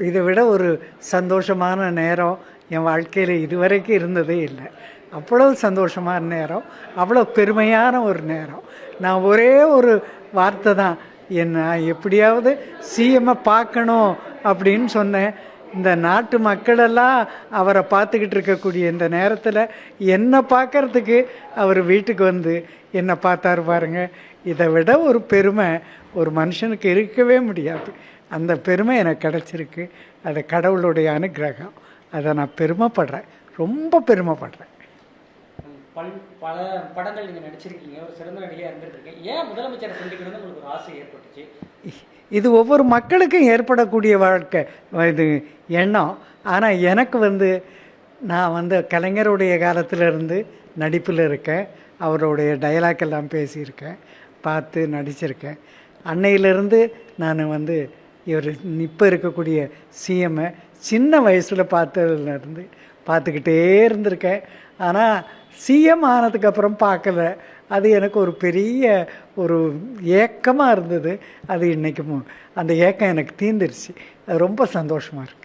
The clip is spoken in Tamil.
இதை விட ஒரு சந்தோஷமான நேரம் என் வாழ்க்கையில் இதுவரைக்கும் இருந்ததே இல்லை. அவ்வளோ சந்தோஷமான நேரம் அவ்வளோ பெருமையான ஒரு நேரம். நான் ஒரே ஒரு வார்த்தை தான் என்ன எப்படியாவது சிஎம்மை பார்க்கணும் அப்படின்னு சொன்னேன். இந்த நாட்டு மக்களெல்லாம் அவரை பார்த்துக்கிட்டு இருக்கக்கூடிய இந்த நேரத்தில் என்னை பார்க்கறதுக்கு அவர் வீட்டுக்கு வந்து என்னை பார்த்தாரு பாருங்க. இதை விட ஒரு பெருமை ஒரு மனுஷனுக்கு இருக்கவே முடியாது. அந்த பெருமை எனக்கு கிடச்சிருக்கு. அது கடவுளுடைய அனுக்கிரகம் அதை நான் பெருமைப்படுறேன். ரொம்ப பெருமைப்படுறேன். பல் பல படங்கள் நீங்கள் நடிச்சிருக்கீங்க. ஒரு சிறந்த நடிகையாக இருந்திருக்கீங்க. ஏன் முதலமைச்சரை சந்திக்கணும்னு உங்களுக்கு ஒரு ஆசை ஏற்பட்டுச்சு? இது ஒவ்வொரு மக்களுக்கும் ஏற்படக்கூடிய வாழ்க்கை. இது எண்ணம். ஆனால் எனக்கு வந்து நான் வந்து கலைஞருடைய காலத்திலிருந்து நடிப்பில் இருக்கேன். அவருடைய டயலாக் எல்லாம் பேசியிருக்கேன். பார்த்து நடிச்சிருக்கேன். அன்னையிலிருந்து நான் வந்து இவர் இப்போ இருக்கக்கூடிய சிஎம்மை சின்ன வயசில் பார்த்ததுலேருந்து பார்த்துக்கிட்டே இருந்திருக்கேன். ஆனால் சிஎம் ஆனதுக்கப்புறம் பார்க்கல. அது எனக்கு ஒரு பெரிய ஒரு ஏக்கமாக இருந்தது. அது இன்றைக்கும் அந்த ஏக்கம் எனக்கு தீர்ந்துருச்சு. அது ரொம்ப சந்தோஷமாக இருக்குது